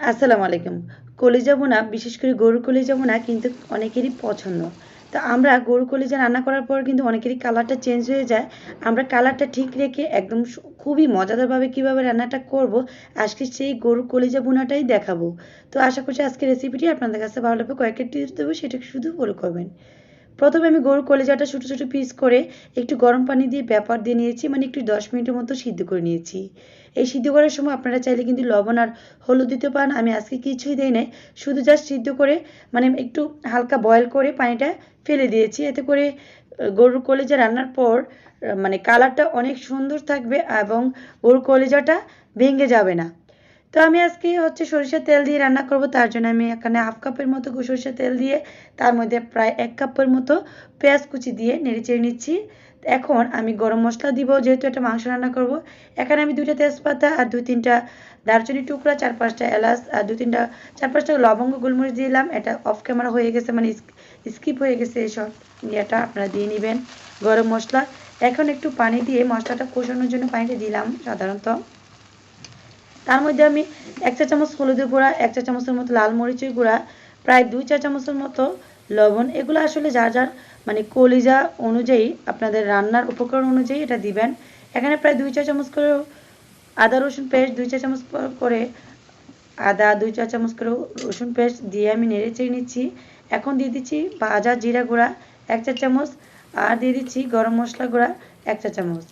আসসালামু আলাইকুম। কলিজা বোনা, বিশেষ করে গরুর কলিজা বোনা কিন্তু অনেকেরই পছন্দ। তো আমরা গরু কলিজা রান্না করার পর কিন্তু অনেকেরই কালারটা চেঞ্জ হয়ে যায়। আমরা কালারটা ঠিক রেখে একদম খুবই মজাদারভাবে কীভাবে রান্নাটা করব, আজকে সেই গরুর কলিজা বোনাটাই দেখাবো। তো আশা করছি আজকে রেসিপিটি আপনাদের কাছে ভালো লাগবে। কয়েকটা টিপস দেবো সেটা শুধু ফলো করবেন। প্রথমে আমি গরুর কলিজাটা ছোটো ছোটো পিস করে একটু গরম পানি দিয়ে ব্যাপার দিয়ে নিয়েছি মানে একটু দশ মিনিটের মতো সিদ্ধ করে নিয়েছি। এই সিদ্ধ করার সময় আপনারা চাইলে কিন্তু লবণ আর হলুদ দিতে পারেন, আমি আজকে কিছুই দিই নাই। শুধু জাস্ট সিদ্ধ করে মানে একটু হালকা বয়েল করে পানিটা ফেলে দিয়েছি, এতে করে গরুর কলিজা রান্নার পর মানে কালারটা অনেক সুন্দর থাকবে এবং গরুর কলিজাটা ভেঙে যাবে না। তো আমি আজকে হচ্ছে সরিষার তেল দিয়ে রান্না করব, তার জন্য আমি এখানে হাফ কাপের মতো সরিষার তেল দিয়ে, তার মধ্যে প্রায় এক কাপের মতো পেঁয়াজ কুচি দিয়ে নেড়ে চেড়ে নিচ্ছি। এখন আমি গরম মশলা দিব, যেহেতু একটা মাংস রান্না করব। এখানে আমি দুইটা তেজপাতা আর দুই তিনটা দারচিনি টুকরা, চার পাঁচটা এলাচ আর দু তিনটা, চার পাঁচটা লবঙ্গ গোলমরিচ দিলাম। এটা অফ ক্যামেরা হয়ে গেছে মানে স্কিপ হয়ে গেছে এইসব ইয়েটা আপনারা দিয়ে নেবেন গরম মশলা। এখন একটু পানি দিয়ে মশলাটা কষানোর জন্য পানিটা দিলাম সাধারণত। তার মধ্যে আমি এক চা চামচ হলুদের গুঁড়া, এক চা চামচের মতো লাল মরিচের গুঁড়া, প্রায় দুই চা চামচের মতো লবণ। এগুলো আসলে যার যার মানে কলিজা অনুযায়ী, আপনাদের রান্নার উপকরণ অনুযায়ী এটা দিবেন। এখানে প্রায় দুই চা চামচ করে আদা, রসুন পেস্ট, দুই চা চামচ করে আদা, দুই চা চামচ করে রসুন পেস্ট দিয়ে আমি নেড়ে চেড়ে নিচ্ছি। এখন দিয়ে দিচ্ছি ভাজা জিরা গুঁড়া, এক চা চামচ, আর দিয়ে দিচ্ছি গরম মশলা গুঁড়া, এক চা চামচ।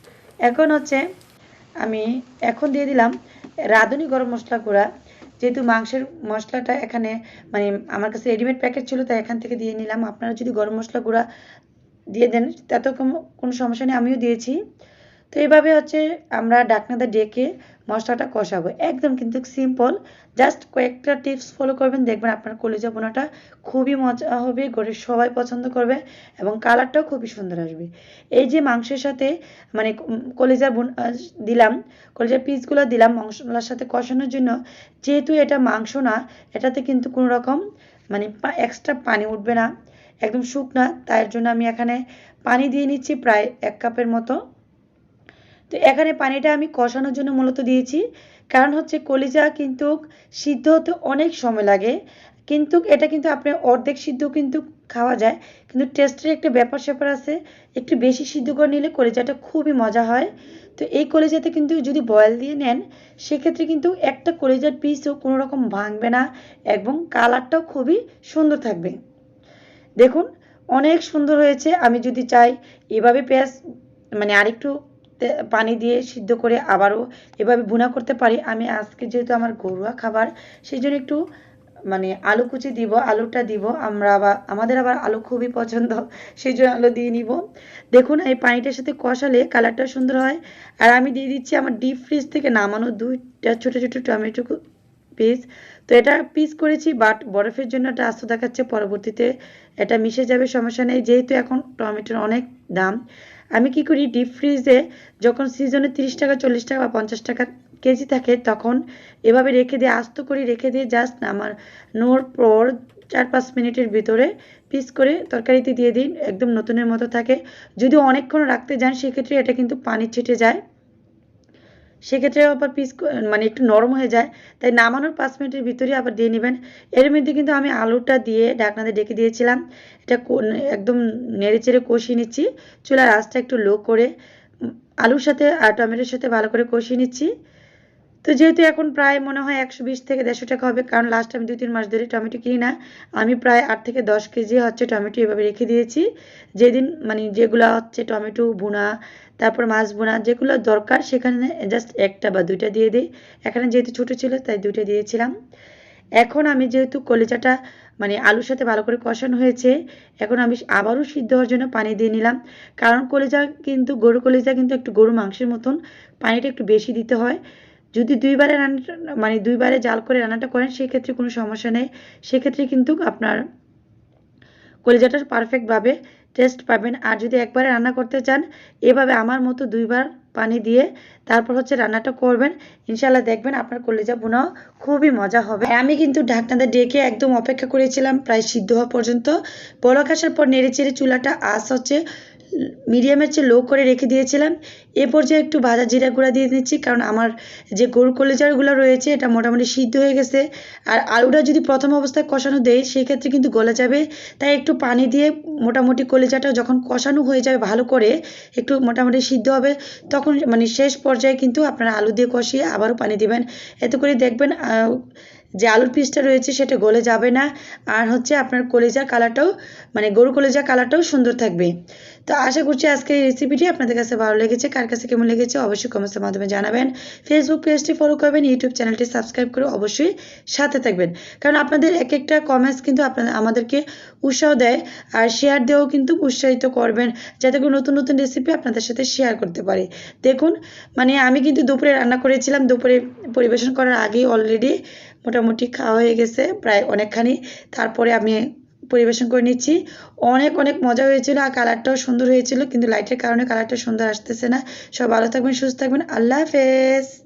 এখন হচ্ছে আমি, এখন দিয়ে দিলাম রাঁধুনি গরম মশলা গুঁড়া। যেহেতু মাংসের মশলাটা এখানে মানে আমার কাছে রেডিমেড প্যাকেট ছিল, তাই এখান থেকে দিয়ে নিলাম। আপনারা যদি গরম মশলা গুঁড়া দিয়ে দেন, তাতেও কোনো কোনো সমস্যা নেই। আমিও দিয়েছি। তো এইভাবে হচ্ছে আমরা ডাকনাতে ডেকে মশলাটা কষাবো। একদম কিন্তু সিম্পল জাস্ট কয়েকটা টিপস ফলো করবেন, দেখবেন আপনার কলিজা বোনাটা খুবই মজা হবে ঘরের সবাই পছন্দ করবে এবং কালারটাও খুবই সুন্দর আসবে। এই যে মাংসের সাথে মানে কলিজা বোন দিলাম কলিজার পিসগুলো দিলাম মশলার সাথে কষানোর জন্য, যেহেতু এটা মাংস না, এটাতে কিন্তু কোনো রকম মানে এক্সট্রা পানি উঠবে না, একদম শুকনা তার জন্য আমি এখানে পানি দিয়ে নিচ্ছি প্রায় এক কাপের মতো। তো এখানে পানিটা আমি কষানোর জন্য মূলত দিয়েছি। কারণ হচ্ছে কলিজা কিন্তু সিদ্ধ হতে অনেক সময় লাগে। কিন্তু এটা কিন্তু আপনি অর্ধেক সিদ্ধ কিন্তু খাওয়া যায়। কিন্তু টেস্টের একটা ব্যাপার স্যাপার আছে, একটু বেশি সিদ্ধ করে নিলে কলিজাটা খুবই মজা হয়। তো এই কলিজাতে কিন্তু যদি বয়েল দিয়ে নেন, সেক্ষেত্রে কিন্তু একটা কলিজার পিসও কোনো রকম ভাঙবে না এবং কালারটাও খুবই সুন্দর থাকবে। দেখুন, অনেক সুন্দর হয়েছে। আমি যদি চাই এভাবে পেঁয়াজ মানে আরেকটু পানি দিয়ে সিদ্ধ করে আবারও এভাবে ভুনা করতে পারি। আমি আজকে যেহেতু আমার ঘরোয়া খাবার সেই জন্য একটু মানে আলু কুচি দিব, আলুটা দিব। আমরা আবার, আমাদের আবার আলু খুবই পছন্দ সেই জন্য আলু দিয়ে নিব। দেখুন, এই পানিটার সাথে কষালে কালারটা সুন্দর হয়। আর আমি দিয়ে দিচ্ছি আমার ডিপ ফ্রিজ থেকে নামানো দুইটা ছোট ছোট টমেটো পিস তো এটা পিস করেছি বাট বরফের জন্য এটা আস্ত দেখাচ্ছে, পরবর্তীতে এটা মিশে যাবে, সমস্যা নেই। যেহেতু এখন টমেটোর অনেক দাম, আমি কি করি ডিপ ফ্রিজে যখন সিজনে তিরিশ টাকা, চল্লিশ টাকা বা পঞ্চাশ টাকা কেজি থাকে, তখন এভাবে রেখে দিয়ে, আস্ত করে রেখে দিয়ে জাস্ট আমার নোর পর চার পাঁচ মিনিটের ভিতরে পিস করে তরকারিতে দিয়ে দিন, একদম নতুনের মতো থাকে। যদি অনেকক্ষণ রাখতে যান, সেক্ষেত্রে এটা কিন্তু পানি ছিটে যায়। সেক্ষেত্রে আবার পিস মানে একটু নরম হয়ে যায়। তাই নামানোর পাঁচ মিনিটের ভিতরে আবার দিয়ে নেবেন। এর মধ্যে কিন্তু আমি আলুটা দিয়ে ঢাকনাতে ডেকে দিয়েছিলাম। এটা একদম নেড়ে চেড়ে কষিয়ে নিচ্ছি। চুলার আঁচটা একটু লো করে আলুর সাথে আর টমেটোর সাথে ভালো করে কষিয়ে নিচ্ছি। তো যেহেতু এখন প্রায় মনে হয় একশো বিশ থেকে দেড়শো টাকা হবে, কারণ লাস্ট আমি দুই তিন মাস ধরে টমেটো কিনি না, আমি প্রায় আট থেকে দশ কেজি হচ্ছে টমেটো এভাবে রেখে দিয়েছি। যেদিন মানে যেগুলো হচ্ছে টমেটো বোনা তারপর মাছ বোনা যেগুলো দরকার সেখানে জাস্ট একটা বা দুইটা দিয়ে দিই। এখানে যেহেতু ছোটো ছিল, তাই দুইটা দিয়েছিলাম। এখন আমি যেহেতু কলিজাটা মানে আলুর সাথে ভালো করে কষানো হয়েছে, এখন আমি আবারও সিদ্ধ হওয়ার জন্য পানি দিয়ে নিলাম। কারণ কলেজা কিন্তু গরু কলিজা কিন্তু একটু গরু মাংসের মতন, পানিটা একটু বেশি দিতে হয়। যদি দুইবারে রান্নাটা মানে দুইবারে জাল করে রান্নাটা করেন, সেক্ষেত্রে কোনো সমস্যা নেই। সেক্ষেত্রে কিন্তু আপনার কলিজাটা পারফেক্টভাবে টেস্ট পাবেন। আর যদি একবারে রান্না করতে চান, এভাবে আমার মতো দুইবার পানি দিয়ে তারপর হচ্ছে রান্নাটা করবেন। ইনশাল্লাহ দেখবেন আপনার কলিজা বোনাও খুবই মজা হবে। আমি কিন্তু ঢাকনাতে ডেকে একদম অপেক্ষা করেছিলাম, প্রায় সিদ্ধ হওয়া পর্যন্ত। বলক আসার পর নেড়ে চেড়ে চুলাটা আঁচ হচ্ছে। মিডিয়ামের চেয়ে লো করে রেখে দিয়েছিলাম। এ পর্যায়ে একটু ভাজা জিরা গুঁড়া দিয়ে দিচ্ছি কারণ আমার যে গরুর কলেজারগুলো রয়েছে, এটা মোটামুটি সিদ্ধ হয়ে গেছে। আর আলুটা যদি প্রথম অবস্থায় কষানো দেয় সেক্ষেত্রে কিন্তু গলে যাবে। তাই একটু পানি দিয়ে মোটামুটি কলেজাটা যখন কষানো হয়ে যাবে ভালো করে, একটু মোটামুটি সিদ্ধ হবে, তখন মানে শেষ পর্যায়ে কিন্তু আপনারা আলু দিয়ে কষিয়ে আবারও পানি দিবেন। এতে করে দেখবেন যে আলুর পিসটা রয়েছে সেটা গলে যাবে না। আর হচ্ছে আপনার কলেজার কালারটাও মানে গরু কলেজার কালারটাও সুন্দর থাকবে। তো আশা করছি আজকের এই রেসিপিটি আপনাদের কাছে ভালো লেগেছে। কার কাছে কেমন লেগেছে অবশ্যই কমেন্টসের মাধ্যমে জানাবেন। ফেসবুক পেজটি ফলো করবেন ইউটিউব চ্যানেলটি সাবস্ক্রাইব করে অবশ্যই সাথে থাকবেন। কারণ আপনাদের এক একটা কমেন্টস কিন্তু আপনাদের আমাদেরকে উৎসাহ দেয় আর শেয়ার দিয়েও কিন্তু উৎসাহিত করবেন, যাতে করে নতুন নতুন রেসিপি আপনাদের সাথে শেয়ার করতে পারি। দেখুন মানে আমি কিন্তু দুপুরে রান্না করেছিলাম, দুপুরে পরিবেশন করার আগেই অলরেডি মোটামুটি খাওয়া হয়ে গেছে, প্রায় অনেকখানি। তারপরে আমি পরিবেশন করে নিচ্ছি। অনেক অনেক মজা হয়েছিল আর কালারটাও সুন্দর হয়েছিল, কিন্তু লাইটের কারণে কালারটা সুন্দর আসতেছে না। সব ভালো থাকবেন, সুস্থ থাকবেন। আল্লাহ হাফেজ।